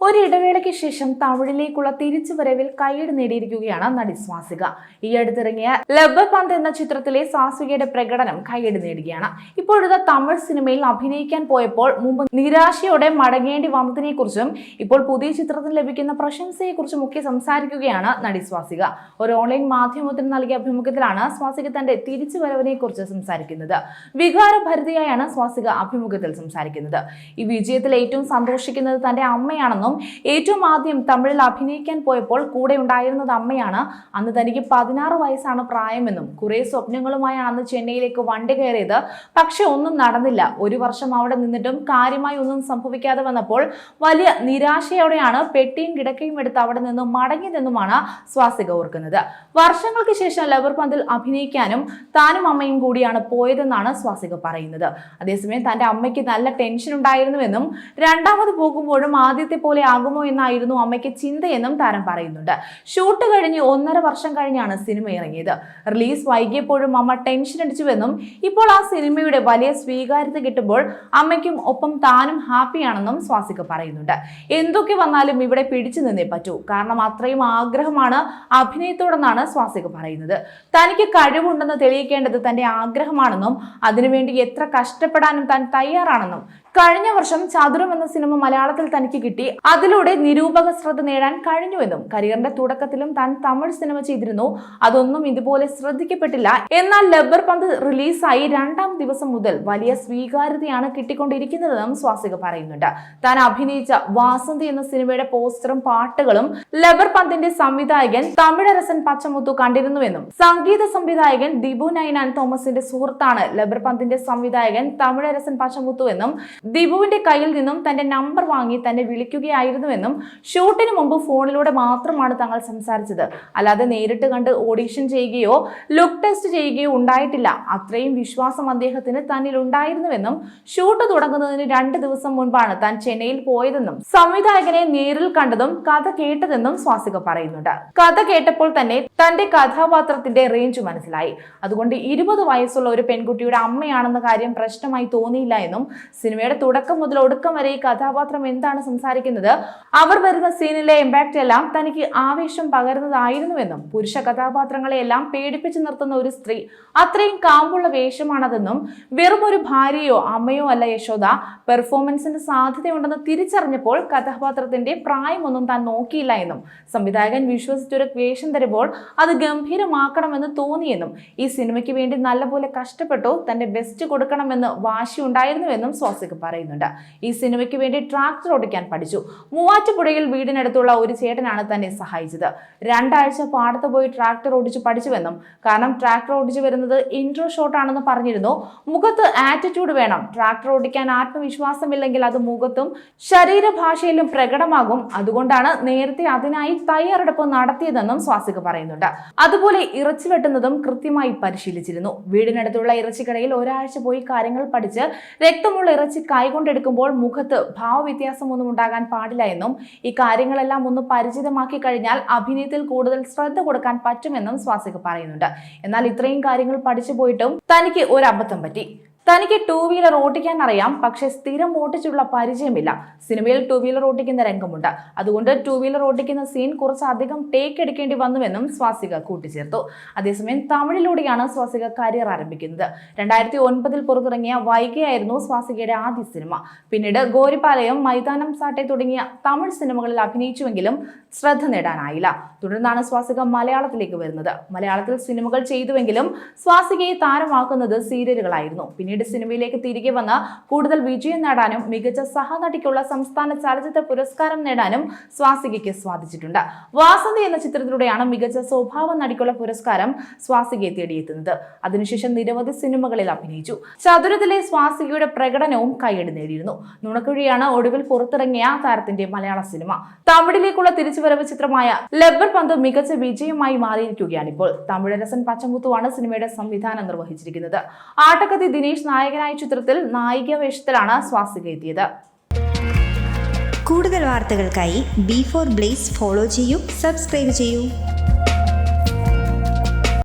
ഒരിടവേളയ്ക്ക് ശേഷം തമിഴിലേക്കുള്ള തിരിച്ചുവരവിൽ കൈയ്യടി നേടിയിരിക്കുകയാണ് നടി സ്വാസിക. ഈ അടുത്തിറങ്ങിയ ലബപന്ത് പന്ത് എന്ന ചിത്രത്തിലെ സ്വാസികയുടെ പ്രകടനം കൈയ്യടി നേടുകയാണ്. ഇപ്പോഴത്തെ തമിഴ് സിനിമയിൽ അഭിനയിക്കാൻ പോയപ്പോൾ മുമ്പ് നിരാശയോടെ മടങ്ങേണ്ടി വന്നതിനെ കുറിച്ചും ഇപ്പോൾ പുതിയ ചിത്രത്തിന് ലഭിക്കുന്ന പ്രശംസയെക്കുറിച്ചും ഒക്കെ സംസാരിക്കുകയാണ് നടി സ്വാസിക. ഒരു ഓൺലൈൻ മാധ്യമത്തിന് നൽകിയ അഭിമുഖത്തിലാണ് സ്വാസിക തന്റെ തിരിച്ചുവരവിനെ കുറിച്ച് സംസാരിക്കുന്നത്. വികാരഭരിതയായാണ് സ്വാസിക അഭിമുഖത്തിൽ സംസാരിക്കുന്നത്. ഈ വിജയത്തിൽ ഏറ്റവും സന്തോഷിക്കുന്നത് തന്റെ അമ്മയാണെന്നും ഏറ്റവും ആദ്യം തമിഴിൽ അഭിനയിക്കാൻ പോയപ്പോൾ കൂടെ ഉണ്ടായിരുന്നത് അമ്മയാണ്. അന്ന് തനിക്ക് പതിനാറ് വയസ്സാണ് പ്രായമെന്നും കുറെ സ്വപ്നങ്ങളുമായാണ് അന്ന് ചെന്നൈയിലേക്ക് വണ്ടി കയറിയത്. പക്ഷെ ഒന്നും നടന്നില്ല. ഒരു വർഷം അവിടെ നിന്നിട്ടും കാര്യമായി ഒന്നും സംഭവിക്കാതെ വന്നപ്പോൾ വലിയ നിരാശയോടെയാണ് പെട്ടിയും കിടക്കയും എടുത്ത് അവിടെ നിന്ന് മടങ്ങിയതെന്നുമാണ് സ്വാസിക ഓർക്കുന്നത്. വർഷങ്ങൾക്ക് ശേഷം ലവർ പന്തിൽ അഭിനയിക്കാനും താനും അമ്മയും കൂടിയാണ് പോയതെന്നാണ് സ്വാസിക പറയുന്നത്. അതേസമയം തന്റെ അമ്മയ്ക്ക് നല്ല ടെൻഷൻ ഉണ്ടായിരുന്നുവെന്നും രണ്ടാമത് പോകുമ്പോഴും ആദ്യത്തെ പോലെ ആകുമോ എന്നായിരുന്നു അമ്മയ്ക്ക് ചിന്തയെന്നും താരം പറയുന്നുണ്ട്. ഷൂട്ട് കഴിഞ്ഞ് ഒന്നര വർഷം കഴിഞ്ഞാണ് സിനിമ ഇറങ്ങിയത്. റിലീസ് വൈകിയപ്പോഴും അമ്മ ടെൻഷൻ അടിച്ചുവെന്നും ഇപ്പോൾ ആ സിനിമയുടെ വലിയ സ്വീകാര്യത കിട്ടുമ്പോൾ അമ്മയ്ക്കും ഒപ്പം താനും ഹാപ്പിയാണെന്നും സ്വാസിക പറയുന്നുണ്ട്. എന്തൊക്കെ വന്നാലും ഇവിടെ പിടിച്ചു നിന്നേ പറ്റൂ. കാരണം അത്രയും ആഗ്രഹമാണ് അഭിനയത്തോടെന്നാണ് സ്വാസിക പറയുന്നത്. തനിക്ക് കഴിവുണ്ടെന്ന് തെളിയിക്കേണ്ടത് തന്റെ ആഗ്രഹമാണെന്നും അതിനുവേണ്ടി എത്ര കഷ്ടപ്പെടാനും താൻ തയ്യാറാണെന്നും കഴിഞ്ഞ വർഷം ചതുരം എന്ന സിനിമ മലയാളത്തിൽ തനിക്ക് കിട്ടി. അതിലൂടെ നിരൂപക ശ്രദ്ധ നേടാൻ കഴിഞ്ഞുവെന്നും കരിയറിന്റെ തുടക്കത്തിലും താൻ തമിഴ് സിനിമ ചെയ്തിരുന്നു. അതൊന്നും ഇതുപോലെ ശ്രദ്ധിക്കപ്പെട്ടില്ല. എന്നാൽ ലബ്ബർ പന്ത് റിലീസായി രണ്ടാം ദിവസം മുതൽ വലിയ സ്വീകാര്യതയാണ് കിട്ടിക്കൊണ്ടിരിക്കുന്നതെന്നും സ്വാസിക പറയുന്നുണ്ട്. താൻ അഭിനയിച്ച വാസന്തി എന്ന സിനിമയുടെ പോസ്റ്ററും പാട്ടുകളും ലബർ പന്തിന്റെ സംവിധായകൻ തമിഴരസൻ പച്ചമുത്തു കണ്ടിരുന്നുവെന്നും സംഗീത സംവിധായകൻ ദിബു നൈനാൻ തോമസിന്റെ സുഹൃത്താണ് ലബർ പന്തിന്റെ സംവിധായകൻ തമിഴരസൻ പച്ചമുത്തു എന്നും ദിബുവിന്റെ കയ്യിൽ നിന്നും തന്റെ നമ്പർ വാങ്ങി തന്നെ വിളിക്കുകയായിരുന്നുവെന്നും ഷൂട്ടിന് മുമ്പ് ഫോണിലൂടെ മാത്രമാണ് തങ്ങൾ സംസാരിച്ചത്. അല്ലാതെ നേരിട്ട് കണ്ട് ഓഡീഷൻ ചെയ്യുകയോ ലുക്ക് ടെസ്റ്റ് ചെയ്യുകയോ ഉണ്ടായിട്ടില്ല. അത്രയും വിശ്വാസം അദ്ദേഹത്തിന് തന്നിൽ ഉണ്ടായിരുന്നുവെന്നും ഷൂട്ട് തുടങ്ങുന്നതിന് രണ്ട് ദിവസം മുൻപാണ് താൻ ചെന്നൈയിൽ പോയതെന്നും സംവിധായകനെ നേരിൽ കണ്ടതും കഥ കേട്ടതെന്നും സ്വാസിക പറയുന്നുണ്ട്. കഥ കേട്ടപ്പോൾ തന്നെ തന്റെ കഥാപാത്രത്തിന്റെ റേഞ്ച് മനസ്സിലായി. അതുകൊണ്ട് ഇരുപത് വയസ്സുള്ള ഒരു പെൺകുട്ടിയുടെ അമ്മയാണെന്ന കാര്യം പ്രശ്നമായി തോന്നിയില്ല എന്നും സിനിമയുടെ തുടക്കം മുതൽ ഒടുക്കം വരെ ഈ കഥാപാത്രം എന്താണ് സംസാരിക്കുന്നത്? അവർ വരുന്ന സീനിലെ ഇമ്പാക്റ്റ് എല്ലാം തനിക്ക് ആവേശം പകരുന്നതായിരുന്നുവെന്നും പുരുഷ കഥാപാത്രങ്ങളെ എല്ലാം പേടിപ്പിച്ചു നിർത്തുന്ന ഒരു സ്ത്രീ അത്രയും കാമ്പുള്ള വേഷമാണതെന്നും വെറും ഒരു ഭാര്യയോ അമ്മയോ അല്ല യശോദ പെർഫോമൻസിന് സാധ്യതയുണ്ടെന്ന് തിരിച്ചറിഞ്ഞപ്പോൾ കഥാപാത്രത്തിന്റെ പ്രായമൊന്നും താൻ നോക്കിയില്ല എന്നും സംവിധായകൻ വിശ്വസിച്ചൊരു വേഷം തരുമ്പോൾ അത് ഗംഭീരമാക്കണമെന്ന് തോന്നിയെന്നും ഈ സിനിമയ്ക്ക് വേണ്ടി നല്ലപോലെ കഷ്ടപ്പെട്ടു തന്റെ ബെസ്റ്റ് കൊടുക്കണമെന്ന് വാശിയുണ്ടായിരുന്നുവെന്നും സ്വാസിക പറയുന്നുണ്ട്. ഈ സിനിമയ്ക്ക് വേണ്ടി ട്രാക്ടർ ഓടിക്കാൻ പഠിച്ചു. മൂവാറ്റുപുഴയിൽ വീടിനടുത്തുള്ള ഒരു ചേട്ടനാണ് തന്നെ സഹായിച്ചത്. രണ്ടാഴ്ച പാടത്ത് പോയി ട്രാക്ടർ ഓടിച്ച് പഠിച്ചുവെന്നും കാരണം ട്രാക്ടർ ഓടിച്ചു വരുന്നത് ഇൻട്രോ ഷോട്ടാണെന്ന് പറഞ്ഞിരുന്നു. മുഖത്ത് ആറ്റിറ്റ്യൂഡ് വേണം. ട്രാക്ടർ ഓടിക്കാൻ ആത്മവിശ്വാസമില്ലെങ്കിൽ അത് മുഖത്തും ശരീരഭാഷയിലും പ്രകടമാകും. അതുകൊണ്ടാണ് നേരത്തെ അതിനായി തയ്യാറെടുപ്പ് നടത്തിയതെന്നും സ്വാസിക പറയുന്നുണ്ട്. അതുപോലെ ഇറച്ചി വെട്ടുന്നതും കൃത്യമായി പരിശീലിച്ചിരുന്നു. വീടിനടുത്തുള്ള ഇറച്ചിക്കടയിൽ ഒരാഴ്ച പോയി കാര്യങ്ങൾ പഠിച്ച് രക്തമുള്ള ഇറച്ചി കൈകൊണ്ടെടുക്കുമ്പോൾ മുഖത്ത് ഭാവവ്യത്യാസമൊന്നും ഉണ്ടാകാൻ പാടില്ല എന്നും ഈ കാര്യങ്ങളെല്ലാം ഒന്ന് പരിചിതമാക്കി കഴിഞ്ഞാൽ അഭിനയത്തിൽ കൂടുതൽ ശ്രദ്ധ കൊടുക്കാൻ പറ്റുമെന്നും സ്വാസിക പറയുന്നുണ്ട്. എന്നാൽ ഇത്രയും കാര്യങ്ങൾ പഠിച്ചു പോയിട്ടും തനിക്ക് ഒരു അബദ്ധം പറ്റി. തനിക്ക് ടൂ വീലർ ഓട്ടിക്കാൻ അറിയാം പക്ഷെ സ്ഥിരം ഓട്ടിച്ചുള്ള പരിചയമില്ല. സിനിമയിൽ ടൂ വീലർ ഓട്ടിക്കുന്ന രംഗമുണ്ട്. അതുകൊണ്ട് ടൂ വീലർ ഓട്ടിക്കുന്ന സീൻ കുറച്ചധികം ടേക്ക് എടുക്കേണ്ടി വന്നുവെന്നും സ്വാസിക കൂട്ടിച്ചേർത്തു. അതേസമയം തമിഴിലൂടെയാണ് സ്വാസിക കരിയർ ആരംഭിക്കുന്നത്. രണ്ടായിരത്തി ഒൻപതിൽ പുറത്തിറങ്ങിയ വൈകിയായിരുന്നു സ്വാസികയുടെ ആദ്യ സിനിമ. പിന്നീട് ഗോരിപ്പാലയം മൈതാനം സാട്ടെ തുടങ്ങിയ തമിഴ് സിനിമകളിൽ അഭിനയിച്ചുവെങ്കിലും ശ്രദ്ധ നേടാനായില്ല. തുടർന്നാണ് സ്വാസിക മലയാളത്തിലേക്ക് വരുന്നത്. മലയാളത്തിൽ സിനിമകൾ ചെയ്തുവെങ്കിലും സ്വാസികയെ താരമാക്കുന്നത് സീരിയലുകളായിരുന്നു. പിന്നീട് സിനിമയിലേക്ക് തിരികെ വന്ന് കൂടുതൽ വിജയം നേടാനും മികച്ച സഹനടിക്കുള്ള സംസ്ഥാന ചലച്ചിത്ര പുരസ്കാരം നേടാനും സ്വാസികയ്ക്ക് സ്വാധിച്ചിട്ടുണ്ട് വാസന്തി എന്ന ചിത്രത്തിലൂടെയാണ് മികച്ച സ്വഭാവ നടിക്കുള്ള പുരസ്കാരം സ്വാസികയെ തേടിയെത്തുന്നത്. അതിനുശേഷം നിരവധി സിനിമകളിൽ അഭിനയിച്ചു. ചതുരത്തിലെ സ്വാസികയുടെ പ്രകടനവും കൈയടി നേടിയിരുന്നു. നുണക്കുഴിയാണ് ഒടുവിൽ പുറത്തിറങ്ങിയ താരത്തിന്റെ മലയാള സിനിമ. തമിഴിലേക്കുള്ള തിരിച്ചുവരവ് ചിത്രമായ ലബ്ബർ പന്ത് മികച്ച വിജയമായി മാറിയിരിക്കുകയാണ് ഇപ്പോൾ. തമിഴരസൻ പച്ചമുത്തുവാണ് സിനിമയുടെ സംവിധാനം നിർവഹിച്ചിരിക്കുന്നത്. ആട്ടക്കത്തി ദിനേശ് നായകനായ ചിത്രത്തിൽ നായിക വേഷത്തിലാണ് സ്വാസിക എത്തിയത്. കൂടുതൽ വാർത്തകൾക്കായി ബി ഫോർ ബ്ലേസ് ഫോളോ ചെയ്യൂ സബ്സ്ക്രൈബ് ചെയ്യൂ.